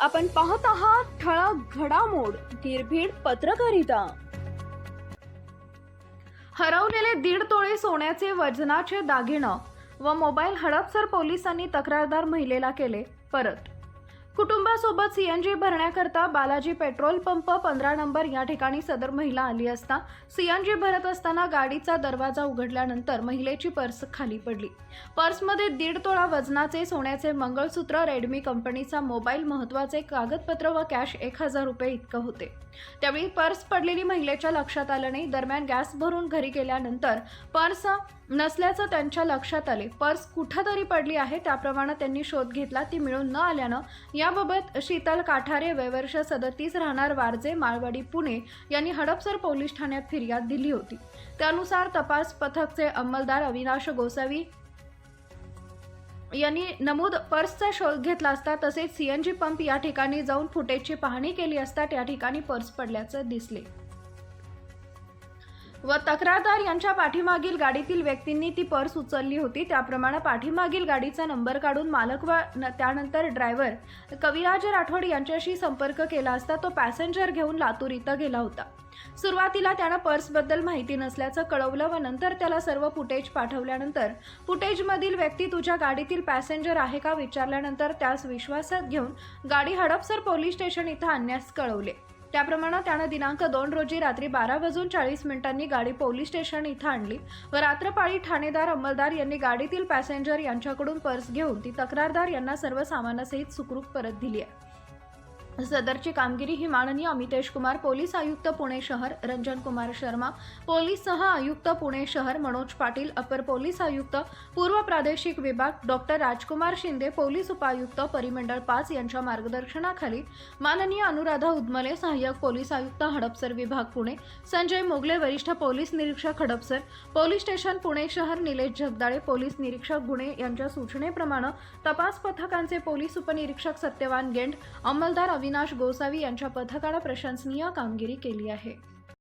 आपण पाहत आहात ठळक घडामोड निर्भीड पत्रकारिता. हरवलेले दीड तोळे सोन्याचे वजनाचे दागिनं व मोबाईल हडपसर पोलिसांनी तक्रारदार महिलेला केले परत. कुटुंबासोबत सीएनजी भरण्याकरता बालाजी पेट्रोल पंप पंधरा नंबर या ठिकाणी सदर महिला आली असता सीएनजी भरत असताना गाडीचा दरवाजा उघडल्यानंतर महिलेची पर्स खाली पडली. पर्समध्ये दीड तोळा वजनाचे सोन्याचे मंगळसूत्र रेडमी कंपनीचा मोबाईल महत्त्वाचे कागदपत्र व कॅश एक हजार रुपये इतकं होते. त्यावेळी पर्स पडलेली महिलेच्या लक्षात आलं नाही. दरम्यान गॅस भरून घरी गेल्यानंतर पर्स नसल्याचं त्यांच्या लक्षात आले. पर्स कुठंतरी पडली आहे त्याप्रमाणे त्यांनी शोध घेतला. ती मिळून न आल्यानं याबाबत शीतल काठारे वयवर्ष सदतीस राहणार वारजे माळवाडी पुणे यांनी हडपसर पोलीस ठाण्यात फिर्याद दिली होती. त्यानुसार तपास पथकचे अंमलदार अविनाश गोसावी यांनी नमूद पर्सचा शोध घेतला असता तसेच सीएनजी पंप या ठिकाणी जाऊन फुटेजची पाहणी केली असता त्या ठिकाणी पर्स पडल्याचं दिसले. व तक्रारदार यांच्या पाठीमागील गाडीतील व्यक्तींनी ती पर्स उचलली होती. त्याप्रमाणे पाठीमागील गाडीचा नंबर काढून मालक व त्यानंतर ड्रायव्हर कविराज राठोड यांच्याशी संपर्क केला असता तो पॅसेंजर घेऊन लातूर इथं गेला होता. सुरुवातीला त्यानं पर्सबद्दल माहिती नसल्याचं कळवलं व नंतर त्याला सर्व फुटेज पाठवल्यानंतर फुटेजमधील व्यक्ती तुझ्या गाडीतील पॅसेंजर आहे का? विचारल्यानंतर त्यास विश्वासात घेऊन गाडी हडपसर पोलीस स्टेशन इथं आणण्यास कळवले. त्याप्रमाणे त्यानं दिनांक दोन रोजी रात्री बारा वाजून चाळीस मिनिटांनी गाडी पोलीस स्टेशन इथं आणली व रात्रपाळी ठाणेदार अंमलदार यांनी गाडीतील पॅसेंजर यांच्याकडून पर्स घेऊन ती तक्रारदार यांना सर्व सामानासहित सुखरूप परत दिली आहे. सदरची कामगिरी ही माननीय अमितेश कुमार पोलीस आयुक्त पुणे शहर रंजन कुमार शर्मा पोलीस सह आयुक्त पुणे शहर मनोज पाटील अपर पोलीस आयुक्त पूर्व प्रादेशिक विभाग डॉक्टर राजकुमार शिंदे पोलीस उपायुक्त परिमंडळ पाच यांच्या मार्गदर्शनाखाली माननीय अनुराधा उदमले सहाय्यक पोलीस आयुक्त हडपसर विभाग पुणे संजय मोगले वरिष्ठ पोलीस निरीक्षक हडपसर पोलीस स्टेशन पुणे शहर निलेश जगदाळे पोलीस निरीक्षक गुणे यांच्या सूचनेप्रमाणे तपास पथकांचे पोलीस उपनिरीक्षक सत्यवान गेंड अंमलदार अविनाश गोसावी यांच्या पथकानं प्रशंसनीय कामगिरी केली आहे.